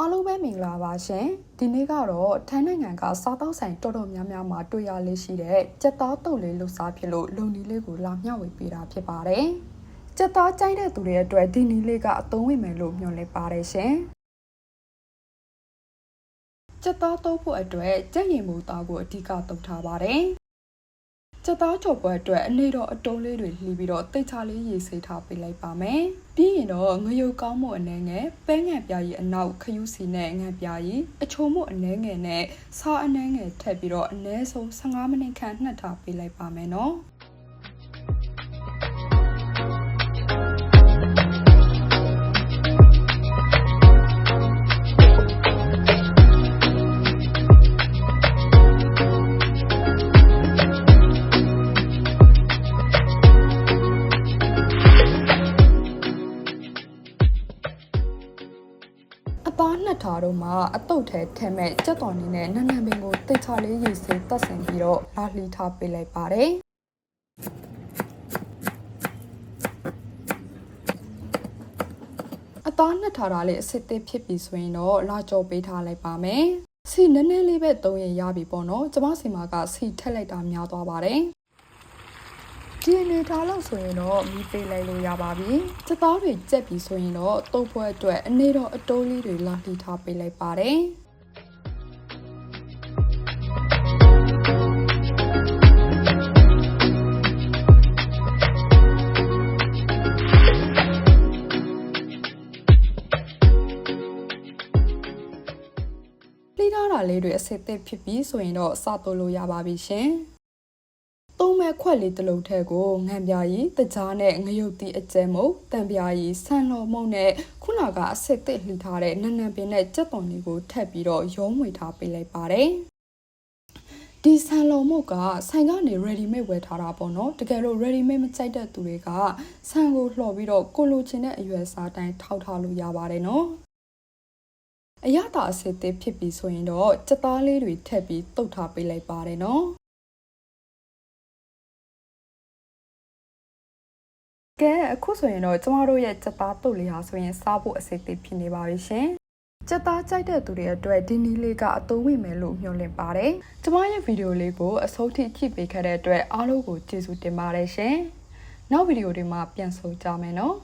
အားလုံးပဲမင်္ဂလာပါရှင်ဒီနေ့ကတော့ထိုင်းနိုင်ငံကစားတောက်ဆိုင်တော်တော်များများမှာတွေ့ရလေးရှိတဲ့ကြက်သားတုပ်လေးလှူစားဖြစ်လို့လုံနီလေးကိုလာမျှဝေပေးတာဖြစ်ပါတယ်ကြက်သားကြိုက်တဲ့သူတွေအတွက်ဒီနီလေးကအသုံးဝင်မယ်လို့မျှော်လင့်ပါတယ်ရှင်ကြက်သားတုပ်ဖို့အတွက်ကြက်ရင်မူသားကိုအဓိကတုပ်ထားပါတယ် ကြက်သားကြော်ပွဲအတွက်အနေတော်အတုံးလေးတွေလှီးပြီးတော့တိတ်ချလေးရေဆေးထားပေးလိုက်ပါမယ်။ပြီးရင်တော့ငရုတ်ကောင်းမှုအနေငယ်ပဲငံပြားရီအနောက်ခယူးစီနဲ့ငံပြားရီအချိုမှုအနေငယ်နဲ့စားအနေငယ်ထည့်ပြီးတော့အနည်းဆုံး15မိနစ်ခန့်နှက်ထားပေးလိုက်ပါမယ်နော်။ သားနှစ်ထားတော့မှအတုတ်ထဲထဲမဲ့ကြက်တော်နေနဲ့နန်းနန်းပင်ကိုတိတ်ချလေးရေဆေးတက်ဆင်ပြီးတော့လာလှီထားပေးလိုက်ပါတယ်အသားနှစ်ထားတာလေးအစ်စ်သေးဖြစ်ပြီဆိုရင်တော့လာကြော်ပေးထားလိုက်ပါမယ်စီနည်းနည်းလေးပဲသုံးရင်ရပြီပေါ့နော်ကျမစီမာကစီထက်လိုက်တာများသွားပါတယ် ဒီအနေထားလို့ဆိုရင်တော့မီးပေးလိုက်လို့ရပါပြီ။စသားတွေကြက်ပြီဆိုရင်တော့တုပ်ပွဲအတွက်အနေတော့အတိုးလေးတွေလာတီထားပေးလိုက်ပါတယ်။လှီးထားတာလေးတွေအစစ်အသစ်ဖြစ်ပြီးဆိုရင်တော့စတိုးလို့ရပါပြီရှင်။သုံး မဲ့ခွက်လေးတစ်လုံးထဲကိုငံပြာရီတကြားနဲ့ငရုတ်တီအကျဲမုတ်တံပြာရီဆန်လော်မုတ်နဲ့ခုနကအစစ်အသစ်လှီးထားတဲ့နန်းနန်းပင်နဲ့ကြက်သွန်လေးကိုထပ်ပြီးတော့ရုံးဝေထားပေးလိုက်ပါတယ်။ဒီဆန်လော်မုတ်ကဆိုင်ကနေ ready made ဝယ်ထားတာပေါ့နော်တကယ်လို့ ready made မကြိုက်တဲ့သူတွေကဆန်ကိုလှော်ပြီးတော့ကိုလိုချင်တဲ့အရွယ်စားတိုင်းထောက်ထားလို့ရပါတယ်နော်အရသာအစစ်အသစ်ဖြစ်ပြီဆိုရင်တော့စက်သားလေးတွေထည့်ပြီးတုတ်ထားပေးလိုက်ပါတယ်နော် ကဲအခုဆိုရင်တော့ကျမတို့ရဲ့စက်သားတုတ်လေးဟာဆိုရင်စားဖို့အစစ်အသစ်ဖြစ်နေပါပြီရှင်စက်သားကြိုက်တဲ့သူတွေအတွက်ဒီနီးလေးကအသုံးဝင်မယ်လို့မျှော်လင့်ပါတယ်ကျမရဲ့ဗီဒီယိုလေးကိုအဆုံးထိကြည့်ပေးခဲ့တဲ့အတွက်အားလုံးကိုကျေးဇူးတင်ပါတယ်ရှင်နောက်ဗီဒီယိုတွေမှာပြန်ဆုံကြမယ်နော်